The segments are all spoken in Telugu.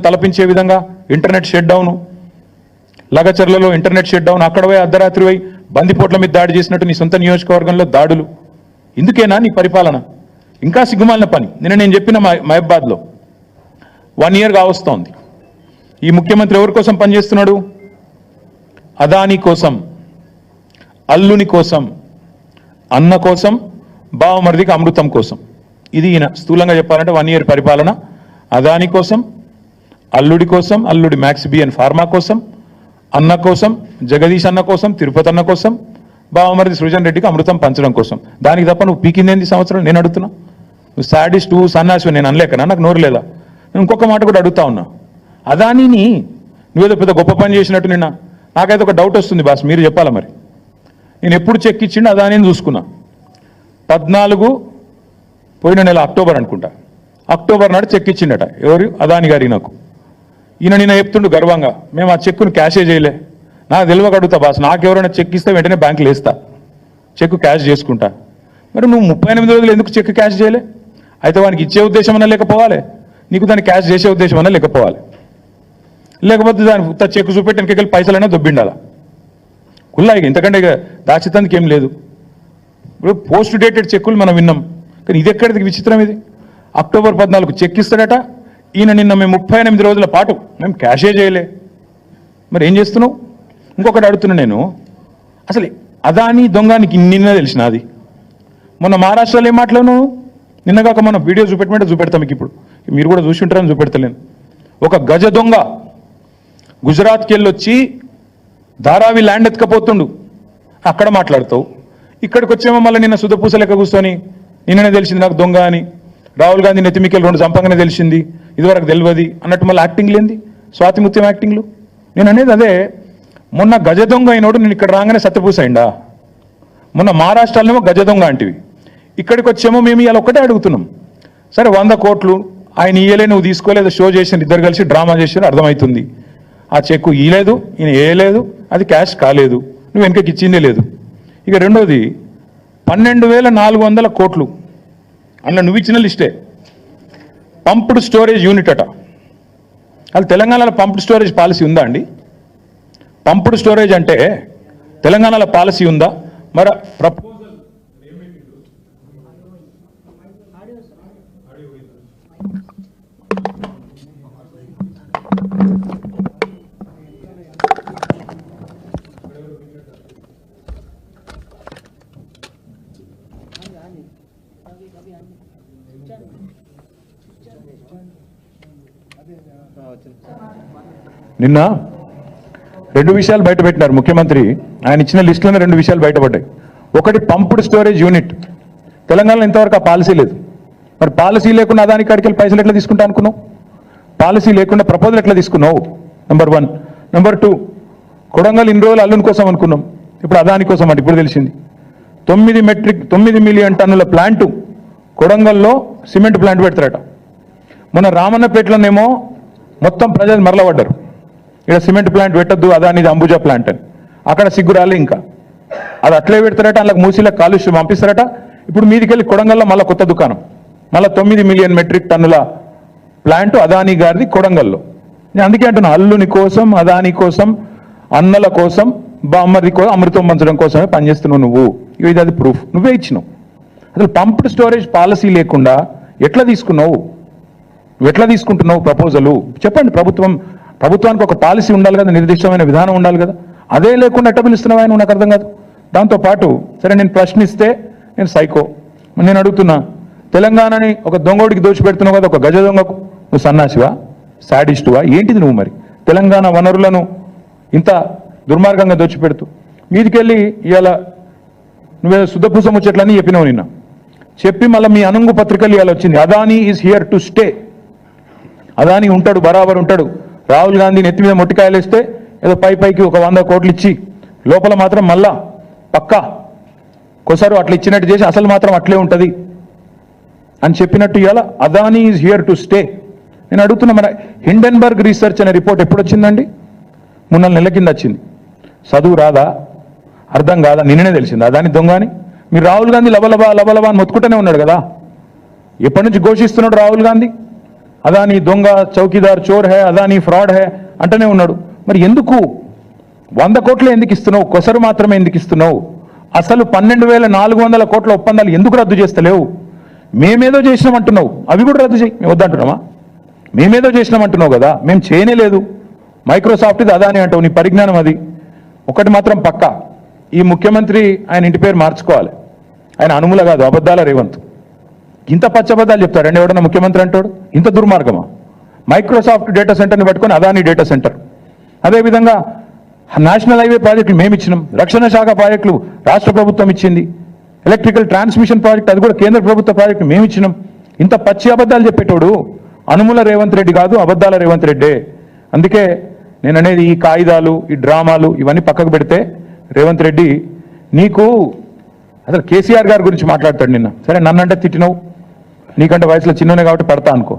తలపించే విధంగా ఇంటర్నెట్ షట్ డౌన్. లగచర్లలో ఇంటర్నెట్ షట్ డౌన్. అక్కడ పోయి అర్ధరాత్రి పోయి బందిపోట్ల మీద దాడి చేసినట్టు నీ సొంత నియోజకవర్గంలో దాడులు. ఇందుకేనా నీ పరిపాలన? ఇంకా సిగ్గుమాలిన పని. నిన్న నేను చెప్పిన మహబాద్లో. వన్ ఇయర్ కావస్తోంది ఈ ముఖ్యమంత్రి ఎవరి కోసం పనిచేస్తున్నాడు? అదాని కోసం. అల్లుని కోసం. అన్న కోసం. బావమరిదికి అమృతం కోసం. ఇది ఈయన స్థూలంగా చెప్పాలంటే వన్ ఇయర్ పరిపాలన. అదాని కోసం. అల్లుడి కోసం అల్లుడి మ్యాక్స్ బి అండ్ ఫార్మా కోసం అన్న కోసం జగదీష్ అన్న కోసం తిరుపతి అన్న కోసం బావమరిది సృజన్ రెడ్డికి అమృతం పంచడం కోసం. దానికి తప్ప నువ్వు పీకిందేంది సంవత్సరం? నేను అడుగుతున్నా. నువ్వు సాడిస్ట్ నువ్వు సన్నాసి నేను అనలేకనా? నాకు నోరు లేదా? నేను ఇంకొక మాట కూడా అడుగుతా ఉన్నా. అదానిని నువ్వేదో పెద్ద గొప్ప పని చేసినట్టు నిన్న నాకైతే ఒక డౌట్ వస్తుంది బాస్ మీరు చెప్పాలా మరి? నేను ఎప్పుడు చెక్ ఇచ్చిండు అదానిని చూసుకున్నా. పద్నాలుగు పోయిన నెల అక్టోబర్ అనుకుంటా. అక్టోబర్ నాడు చెక్ ఇచ్చిండట. ఎవరు? అదాని గారి నాకు. ఈయన నిన్న చెప్తుండు గర్వంగా మేము ఆ చెక్కును క్యాషే చేయలే. నాకు తెలియక అడుగుతా బాస్ నాకెవరైనా చెక్ ఇస్తే వెంటనే బ్యాంకులో వేస్తా. చెక్ క్యాష్ చేసుకుంటా. మరి నువ్వు ముప్పై ఎనిమిది రోజులు ఎందుకు చెక్ క్యాష్ చేయలే? అయితే వానికి ఇచ్చే ఉద్దేశం అన్నా లేకపోవాలి. నీకు దాన్ని క్యాష్ చేసే ఉద్దేశం అన్నా లేకపోవాలి. లేకపోతే దాని చెక్ చూపెట్టి వెనకెళ్ళి పైసలైనా దొబ్బిండాలా? కుల్లా ఇక ఇంతకంటే ఇక దాచితందుకు ఏం లేదు. ఇప్పుడు పోస్ట్ డేటెడ్ చెక్కులు మనం విన్నాం. కానీ ఇది ఎక్కడిది? విచిత్రం ఇది. అక్టోబర్ పద్నాలుగు చెక్ ఇస్తాడట. ఈయన నిన్న మేము ముప్పై ఎనిమిది రోజుల పాటు మేము క్యాషే చేయలే. మరి ఏం చేస్తున్నావు? ఇంకొకటి అడుగుతున్నా నేను. అసలు అదాని దొంగనికి నిన్న తెలిసిన అది. మొన్న మహారాష్ట్రలో ఏం మాట్లాడను నిన్నగాక మనం వీడియో చూపెట్టమంటే చూపెడతాం మీకు ఇప్పుడు. మీరు కూడా చూసి ఉంటారని చూపెడతలేను. ఒక గజ దొంగ గుజరాత్కి వెళ్ళొచ్చి ధారావి ల్యాండ్ ఎత్తుకపోతుండు. అక్కడ మాట్లాడతావు. ఇక్కడికి వచ్చేమో మళ్ళీ నిన్న సుధపూస లెక్క కూర్చొని నిన్ననే తెలిసింది నాకు దొంగ అని. రాహుల్ గాంధీ నెత్తిమికెళ్ళి రెండు చంపగానే తెలిసింది. ఇదివరకు తెలియదు. అన్నట్టు మళ్ళీ యాక్టింగ్ లేంది స్వాతిముత్యం యాక్టింగ్లు నేను అనేది అదే. మొన్న గజ దొంగ అయినోడు నేను ఇక్కడ రాగానే సత్యపూస మొన్న మహారాష్ట్రలోనేమో గజ దొంగ అంటివి. ఇక్కడికి వచ్చేమో మేము ఇవాళ ఒక్కటే అడుగుతున్నాం. సరే వంద కోట్లు ఆయన ఇయ్యలే నువ్వు తీసుకోలేదు షో చేసిన ఇద్దరు కలిసి డ్రామా చేసిన అర్థమవుతుంది ఆ చెక్కు ఇయ్యలేదు ఈయన వేయలేదు అది క్యాష్ కాలేదు. నువ్వు వెనకకి ఇచ్చిందే లేదు. ఇక రెండోది పన్నెండు వేల నాలుగు వందల కోట్లు అందులో నువ్వు ఇచ్చిన లిస్టే. పంప్డ్ స్టోరేజ్ యూనిట్ అట. అది తెలంగాణలో పంప్డ్ స్టోరేజ్ పాలసీ ఉందా అండి? పంప్డ్ స్టోరేజ్ అంటే తెలంగాణలో పాలసీ ఉందా? మరి ప్రపో నిన్న రెండు విషయాలు బయటపెట్టినారు ముఖ్యమంత్రి. ఆయన ఇచ్చిన లిస్టులోనే రెండు విషయాలు బయటపడ్డాయి. ఒకటి పంప్డ్ స్టోరేజ్ యూనిట్. తెలంగాణలో ఇంతవరకు ఆ పాలసీ లేదు. మరి పాలసీ లేకుండా అదానికి కాడికి వెళ్ళి పైసలు ఎట్లా తీసుకుంటా అనుకున్నావు? పాలసీ లేకుండా ప్రపోజల్ ఎట్లా తీసుకున్నావు? Number one number two Kodangal ఇన్ని రోజులు అల్లుని కోసం అనుకున్నాం. ఇప్పుడు అదాని కోసం అంటే ఇప్పుడు తెలిసింది. తొమ్మిది మెట్రిక్ తొమ్మిది మిలియన్ టన్నుల ప్లాంటు కొడంగల్లో సిమెంట్ ప్లాంట్ పెడతారట. మన రామన్నపేటలోనేమో మొత్తం ప్రజలు మరలబడ్డారు. ఇక్కడ సిమెంట్ ప్లాంట్ పెట్టద్దు అదానిది అంబుజా ప్లాంట్ అని. అక్కడ సిగ్గు రాలే ఇంకా. అది అట్లే పెడతారట అందులో మూసీలో కాలుష్యం పంపిస్తారట. ఇప్పుడు మీదికెళ్ళి కొడంగల్లో మళ్ళీ కొత్త దుకాణం. మళ్ళీ తొమ్మిది మిలియన్ మెట్రిక్ టన్నుల ప్లాంట్ అదాని గారిది కొడంగల్లో. నేను అందుకే అంటున్నా అల్లుని కోసం అదాని కోసం అన్నల కోసం బామ్మది కోసం అమృతం పంచడం కోసమే పనిచేస్తున్నావు నువ్వు. ఇది అది ప్రూఫ్ నువ్వే ఇచ్చినావు. అసలు పంప్డ్ స్టోరేజ్ పాలసీ లేకుండా ఎట్లా తీసుకున్నావు? ఎట్లా తీసుకుంటున్నావు ప్రపోజలు? చెప్పండి ప్రభుత్వం ప్రభుత్వానికి ఒక పాలసీ ఉండాలి కదా నిర్దిష్టమైన విధానం ఉండాలి కదా. అదే లేకుండా ఎట్ట పిలుస్తున్నావు ఆయన? నాకు అర్థం కాదు. దాంతో పాటు సరే నేను ప్రశ్నిస్తే నేను సైకో. నేను అడుగుతున్నా తెలంగాణని ఒక దొంగోడికి దోచిపెడుతున్నావు కదా ఒక గజ దొంగకు. నువ్వు సన్నాసివా? సాడిస్టువా ఏంటిది నువ్వు మరి? తెలంగాణ వనరులను ఇంత దుర్మార్గంగా దోచిపెడుతూ మీదికెళ్ళి ఇవాళ నువ్వేదో శుద్ధపూసం వచ్చేట్లని చెప్పినావు నిన్న. చెప్పి మళ్ళీ మీ అనుంగు పత్రికలు ఇవాళ వచ్చింది. Adani is here to stay Adani ఉంటాడు బరాబర్ ఉంటాడు. రాహుల్ గాంధీ నెత్తి మీద మొట్టికాయలు వేస్తే ఏదో పై పైకి ఒక వంద కోట్లు ఇచ్చి లోపల మాత్రం మళ్ళా పక్కా ఒకసారి అట్లా ఇచ్చినట్టు చేసి అసలు మాత్రం అట్లే ఉంటుంది అని చెప్పినట్టు ఇవాళ Adani is here to stay నేను అడుగుతున్నా మన హిండెన్బర్గ్ రీసెర్చ్ అనే రిపోర్ట్ ఎప్పుడు వచ్చిందండి మూడు నెలల కింద వచ్చింది. చదువు రాదా? అర్థం కాదా? నిన్ననే తెలిసింది. అదాని దొంగని? మీరు రాహుల్ గాంధీ లబలబా లబలబా అని మొత్తుకుంటూనే ఉన్నాడు కదా? ఎప్పటి నుంచి ఘోషిస్తున్నాడు రాహుల్ గాంధీ? అదాని దొంగ చౌకీదార్ చోర్ హే అదాని ఫ్రాడ్ హే అంటూనే ఉన్నాడు. మరి ఎందుకు? వంద కోట్లు ఎందుకు ఇస్తున్నావు? కొసరు మాత్రమే ఎందుకు ఇస్తున్నావు? అసలు పన్నెండు వేల నాలుగు వందల కోట్ల ఒప్పందాలు ఎందుకు రద్దు చేస్తలేవు? మేమేదో చేసినామంటున్నావు అవి కూడా రద్దు చేయి. మేము వద్దంటున్నామా? మేమేదో చేసినామంటున్నావు కదా. మేము చేయనే లేదు. మైక్రోసాఫ్ట్ ఇది అదాని అంటావు. నీ పరిజ్ఞానం అది. ఒకటి మాత్రం పక్కా. ఈ ముఖ్యమంత్రి ఆయన ఇంటి పేరు మార్చుకోవాలి. ఆయన అనుముల కాదు అబద్ధాల రేవంత్. ఇంత పచ్చబద్దాలు చెప్తాడు ఎవడన్నా ముఖ్యమంత్రి అంటాడు? ఇంత దుర్మార్గమా? మైక్రోసాఫ్ట్ డేటా సెంటర్ని పట్టుకొని అదాని డేటా సెంటర్ అదేవిధంగా నేషనల్ హైవే ప్రాజెక్టులు మేము ఇచ్చినాం. రక్షణ శాఖ ప్రాజెక్టులు రాష్ట్ర ప్రభుత్వం ఇచ్చింది. ఎలక్ట్రికల్ ట్రాన్స్మిషన్ ప్రాజెక్ట్ అది కూడా కేంద్ర ప్రభుత్వ ప్రాజెక్టు మేము ఇచ్చినాం. ఇంత పచ్చి అబద్ధాలు చెప్పేటోడు అనుముల రేవంత్ రెడ్డి కాదు అబద్ధాల రేవంత్ రెడ్డే. అందుకే నేను అనేది ఈ కాగితాలు ఈ డ్రామాలు ఇవన్నీ పక్కకు పెడితే రేవంత్ రెడ్డి నీకు అసలు కేసీఆర్ గారి గురించి మాట్లాడతాడు నిన్న. సరే నన్నంటే తిట్టినావు. నీకంటే వయసులో చిన్ననే కాబట్టి పెడతా అనుకో.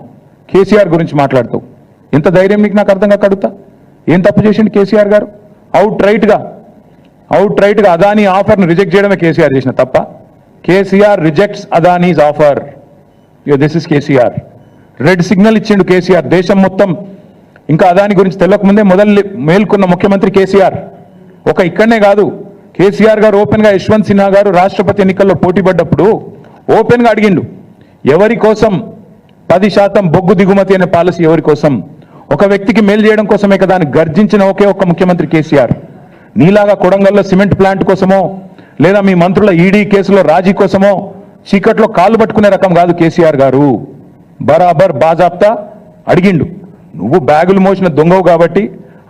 కేసీఆర్ గురించి మాట్లాడుతావు ఎంత ధైర్యం నీకు నాకు అర్థంగా కడుగుతా ఏం తప్పు చేసిండు కేసీఆర్ గారు? అవుట్ రైట్గా అవుట్ రైట్గా అదానీ ఆఫర్ను రిజెక్ట్ చేయడమే కేసీఆర్ చేసిన తప్ప KCR rejects Adani's offer. Yo this is KCR. Red signal ఇచ్చిండు కేసీఆర్. దేశం మొత్తం ఇంకా అదాని గురించి తెలియకముందే మొదలు మేల్కొన్న ముఖ్యమంత్రి కేసీఆర్. ఒక ఇక్కడనే కాదు కేసీఆర్ గారు ఓపెన్గా యశ్వంత్ సిన్హా గారు రాష్ట్రపతి ఎన్నికల్లో పోటీ పడ్డప్పుడు ఓపెన్గా అడిగిండు. ఎవరి కోసం పది శాతం బొగ్గు దిగుమతి అనే పాలసీ ఎవరి కోసం? ఒక వ్యక్తికి మేలు చేయడం కోసమే కదా అని గర్జించిన ఒకే ఒక్క ముఖ్యమంత్రి కేసీఆర్. నీలాగా కొడంగల్లో సిమెంట్ ప్లాంట్ కోసమో లేదా మీ మంత్రుల ఈడీ కేసులో రాజీ కోసమో చీకట్లో కాలు పట్టుకునే రకం కాదు కేసీఆర్ గారు. బరాబర్ బాజాప్తా అడిగిండు. నువ్వు బ్యాగులు మోసిన దొంగవు కాబట్టి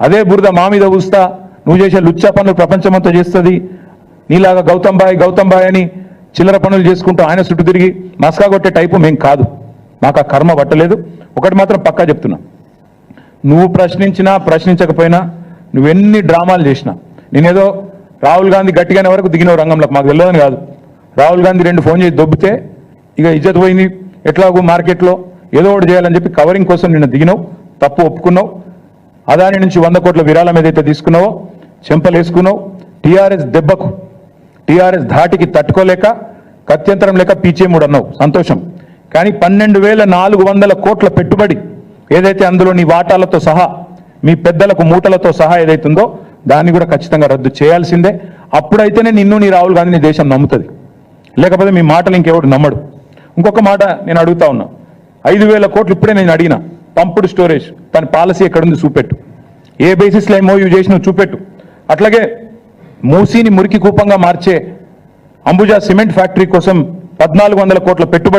అదే బురద మా మీద ఊస్తా నువ్వు చేసే లుచ్చా పనులు ప్రపంచమంతా చేస్తుంది. నీలాగా గౌతమ్ బాయ్ గౌతమ్ బాయ్ అని చిల్లర పనులు చేసుకుంటూ ఆయన చుట్టూ తిరిగి మస్కా కొట్టే టైపు మేము కాదు. మాకు ఆ కర్మ పట్టలేదు. ఒకటి మాత్రం పక్కా చెప్తున్నా. నువ్వు ప్రశ్నించినా ప్రశ్నించకపోయినా నువ్వెన్ని డ్రామాలు చేసినా నేనేదో రాహుల్ గాంధీ గట్టిగానే వరకు దిగిన రంగంలోకి మాకు తెలియదని కాదు. రాహుల్ గాంధీ రెండు ఫోన్ చేసి దొబ్బితే ఇక ఇజ్జత్ పోయింది. ఎట్లాగో మార్కెట్లో ఏదో ఒకటి చేయాలని చెప్పి కవరింగ్ కోసం నిన్ను దిగినావు. తప్పు ఒప్పుకున్నావు. అదాని నుంచి వంద కోట్ల విరాళం ఏదైతే తీసుకున్నావో చెంపలు వేసుకున్నావు టీఆర్ఎస్ దెబ్బకు టీఆర్ఎస్ ధాటికి తట్టుకోలేక కత్యంతరం లేక పీచేముడు అన్నావు సంతోషం. కానీ పన్నెండు వేల నాలుగు వందల కోట్ల పెట్టుబడి ఏదైతే అందులో నీ వాటాలతో సహా మీ పెద్దలకు మూటలతో సహా ఏదైతుందో దాన్ని కూడా ఖచ్చితంగా రద్దు చేయాల్సిందే. అప్పుడైతేనే నిన్ను నీ రాహుల్ గాంధీని దేశం నమ్ముతుంది. లేకపోతే మీ మాటలు ఇంకెవడు నమ్మడు. ఇంకొక మాట నేను అడుగుతా ఉన్నా. ఐదు వేల కోట్లు ఇప్పుడే నేను అడిగిన. పంపుడు స్టోరేజ్ తన పాలసీ ఎక్కడుంది చూపెట్టు. ఏ బేసిస్లో ఎంఓయూ చేసినా చూపెట్టు. అట్లాగే మూసీని మురికి కూపంగా మార్చే అంబుజా సిమెంట్ ఫ్యాక్టరీ కోసం పద్నాలుగు వందల కోట్ల పెట్టుబడి